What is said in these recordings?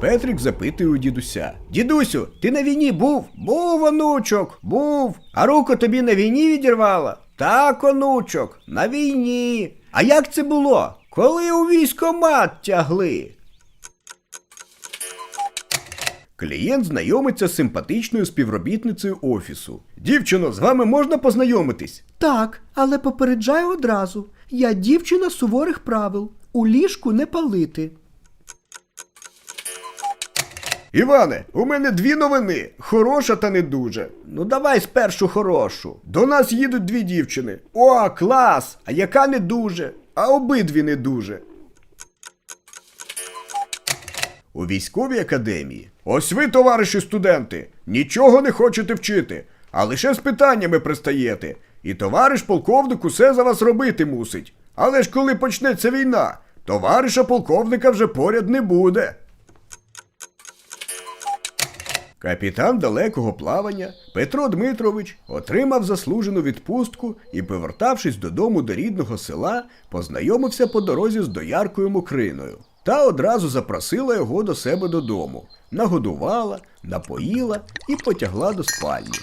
Петрик запитує у дідуся: Дідусю, ти на війні був? Був, онучок, був. А руку тобі на війні відірвала? Так, онучок, на війні. А як це було? Коли у військомат тягли? Клієнт знайомиться з симпатичною співробітницею офісу. Дівчино, з вами можна познайомитись? Так, але попереджаю одразу. Я дівчина суворих правил. У ліжку не палити. Іване, у мене дві новини. Хороша та не дуже. Ну давай спершу хорошу. До нас їдуть дві дівчини. О, клас! А яка не дуже? А обидві не дуже. У військовій академії. Ось ви, товариші студенти, нічого не хочете вчити, а лише з питаннями пристаєте. І товариш полковник усе за вас робити мусить. Але ж коли почнеться війна, товариша полковника вже поряд не буде. Капітан далекого плавання Петро Дмитрович отримав заслужену відпустку і, повертавшись додому до рідного села, познайомився по дорозі з дояркою Мокриною. Та одразу запросила його до себе додому, нагодувала, напоїла і потягла до спальні.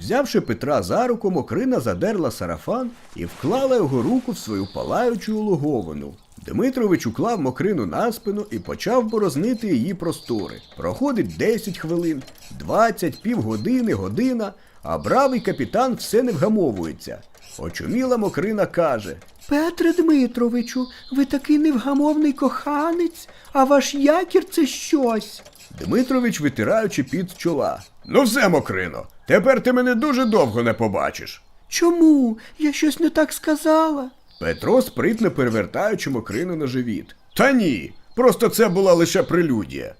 Взявши Петра за руку, Мокрина задерла сарафан і вклала його руку в свою палаючу луговину. Дмитрович уклав мокрину на спину і почав борознити її простори. Проходить 10 хвилин, 20, півгодини, година, а бравий капітан все не вгамовується. Очуміла мокрина каже: Петре Дмитровичу, ви такий невгамовний коханець, а ваш якір це щось. Дмитрович, витираючи під чола. Ну все, мокрино, тепер ти мене дуже довго не побачиш. Чому? Я щось не так сказала. Петро спритно перевертаючи мокрину на живіт. Та ні, просто це була лише прелюдія.